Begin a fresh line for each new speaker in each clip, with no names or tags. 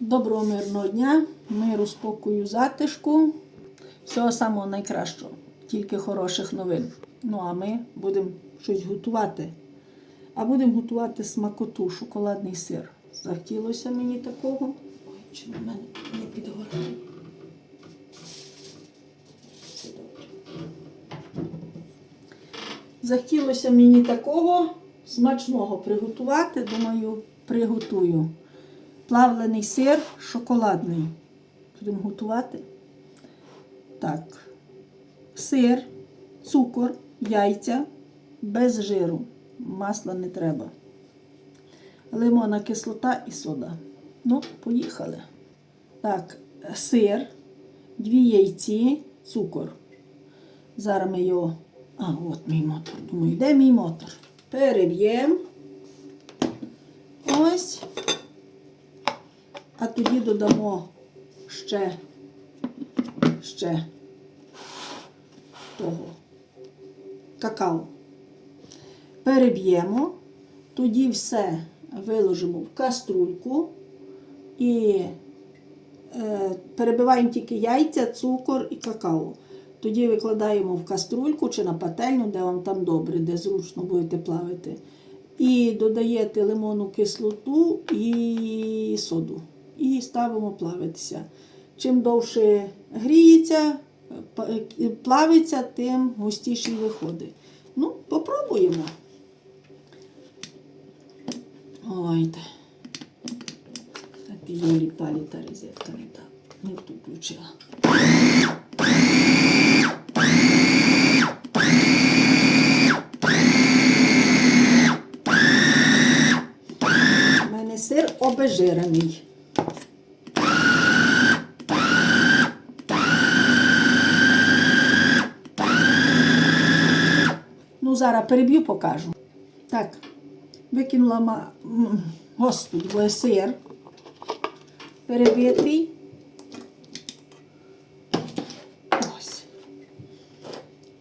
Доброго мирного дня, миру, спокою, затишку. Всього самого найкращого, тільки хороших новин. Ну а ми будемо щось готувати. А будемо готувати смакоту, шоколадний сир. Захотілося мені такого. Ой, чи на мене не підгорає. Захотілося мені такого смачного приготувати. Думаю, приготую. Плавлений сир шоколадний. Будемо готувати. Так. Сир, цукор, яйця без жиру. Масла не треба. Лимонна кислота і сода. Ну, поїхали. Так, сир, дві яйці, цукор. Зараз ми його. А, от мій мотор. Думаю, де мій мотор? Переб'ємо. Ось. А тоді додамо ще, ще того какао. Переб'ємо, тоді все виложимо в каструльку і е, перебиваємо тільки яйця, цукор і какао. Тоді викладаємо в каструльку чи на пательню, де вам там добре, де зручно будете плавити. І додаєте лимонну кислоту і соду. І ставимо плавитися. Чим довше гріється, плавиться, тим густіший виходить. Ну, попробуємо. Ой, та. Так і Юлі палі та розетка не так. Не ту включила. У мене сир обезжирений. Ну, зараз переб'ю, покажу. Так, викинула ма... господи, сир. Перебитий. Ось.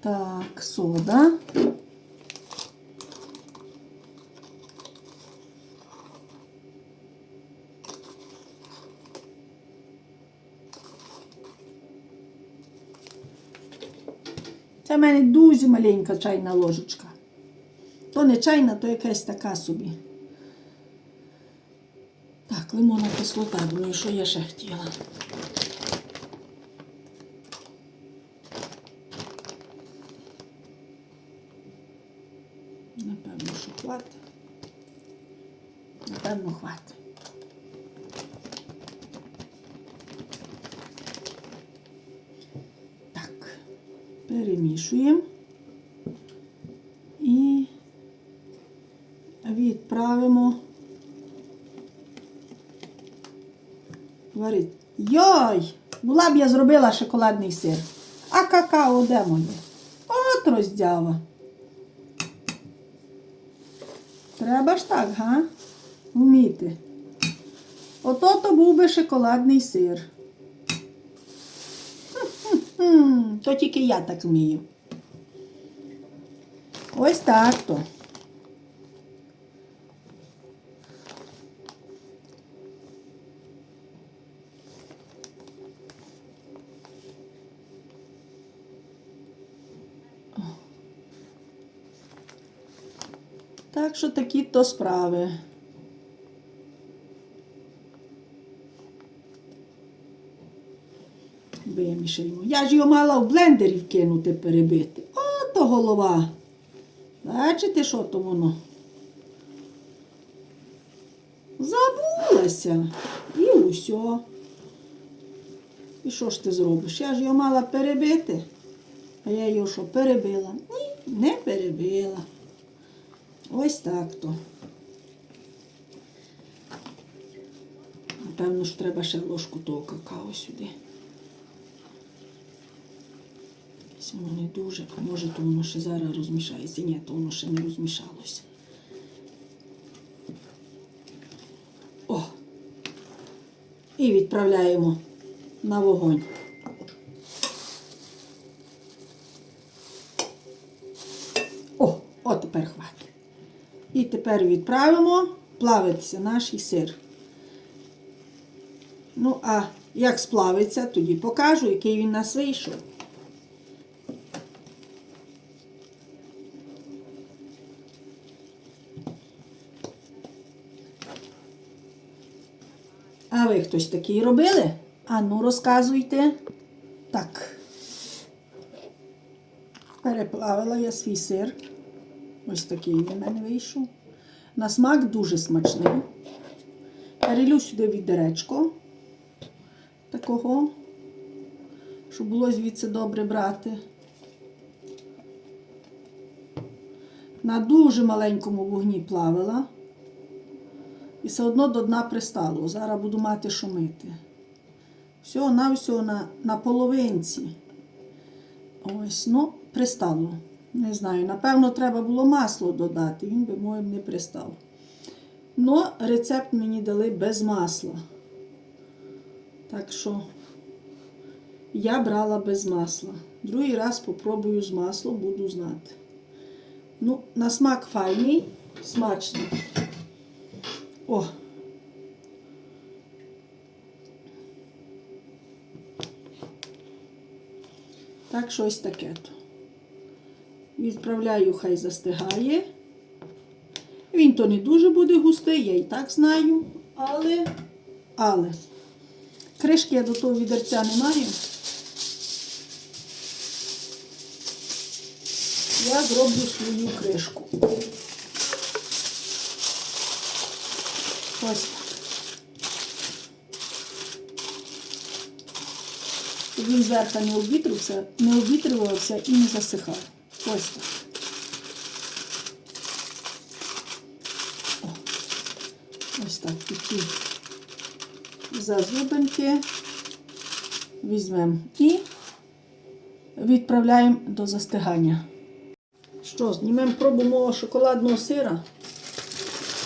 Так, сода. Це в мене дуже маленька чайна ложечка. То не чайна, то якась така собі. Так, лимонна кислота, думаю, що я ще хотіла. Напевно, що хватить. Напевно, хватить. Так, перемішуємо і відправимо варити. Йой! Була б я зробила шоколадний сир. А какао де моє? От роздява. Треба ж так, га? Вміти. Ото то був би шоколадний сир. Хм, то тільки я так вмію. Ось так то. Так що такі то справи. Вимішаємо. Я ж його мала в блендері вкинути, перебити. Ото голова. Бачите, що то воно? Забулася. І усьо. І що ж ти зробиш? Я ж його мала перебити. А я його що, перебила? Ні, не перебила. Ось так то. Напевно, що треба ще ложку того какао сюди. Якесь воно не дуже, а може то воно ще зараз розмішається. Ні, то воно ще не розмішалося. О! І відправляємо на вогонь. О, о, тепер хватить. І тепер відправимо плавитися наш сир. Ну, а як сплавиться, тоді покажу, який він нас вийшов. Ви хтось такий робили? А ну розказуйте. Так. Переплавила я свій сир. Ось такий він мене вийшов. На смак дуже смачний. Перелю сюди відеречко. Такого, щоб було звідси добре брати. На дуже маленькому вогні плавила. Все одно до дна пристало. Зараз буду мати що мити. Всього на всього на, на половинці. Ось, ну, пристало. Не знаю, напевно, треба було масло додати, він би моїм не пристав. Ну, рецепт мені дали без масла. Так що я брала без масла. Другий раз попробую з маслом, буду знати. Ну, на смак файний, смачний. О! Так, щось таке то. Відправляю, хай застигає. Він то не дуже буде густий, я і так знаю. Але, але, кришки я до того відерця не маю. Я зроблю свою кришку. Ось він зверху не обвітрився, не обвітрювався і не засихав. Ось так. О, ось так такі зазубинки візьмемо і відправляємо до застигання. Що, знімемо пробу мого шоколадного сира.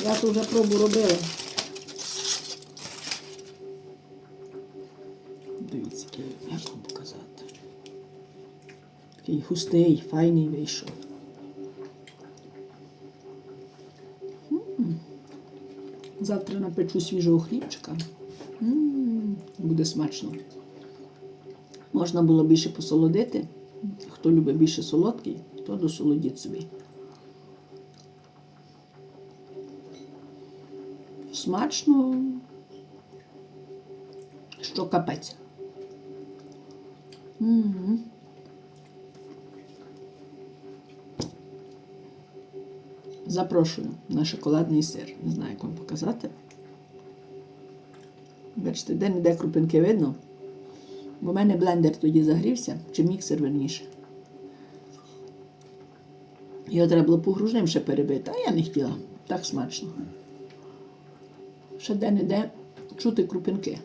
Я тут вже пробу робила. Такий густий, файний вийшов. М. Завтра напечу свіжого хлібчика. М, Буде смачно. Можна було більше посолодити. Хто любить більше солодкий, то досолодіть собі. Смачно, що капець. М. Запрошую на шоколадний сир. Не знаю, як вам показати. Бачите, де-не-де крупинки видно. Бо в мене блендер тоді загрівся, чи міксер верніше. Його треба було погружним ще перебити, а я не хотіла. Так смачно. Ще де-не-де чути крупинки.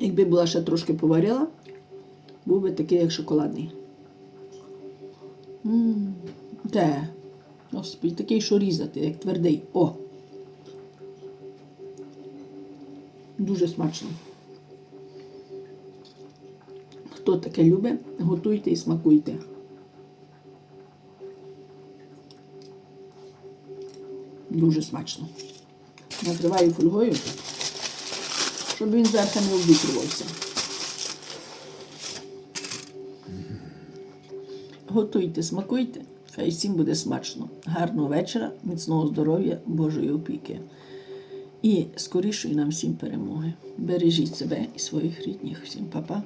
Якби була ще трошки поварила, був би такий, як шоколадний. Де? Господи, такий, що різати, як твердий. О! Дуже смачно. Хто таке любить, готуйте і смакуйте. Дуже смачно. Накриваю фольгою, щоб він зверху не обвітрювався. Готуйте, смакуйте. Хай всім буде смачно. Гарного вечора, міцного здоров'я, Божої опіки. І скорішої нам всім перемоги. Бережіть себе і своїх рідних. Всім па-па.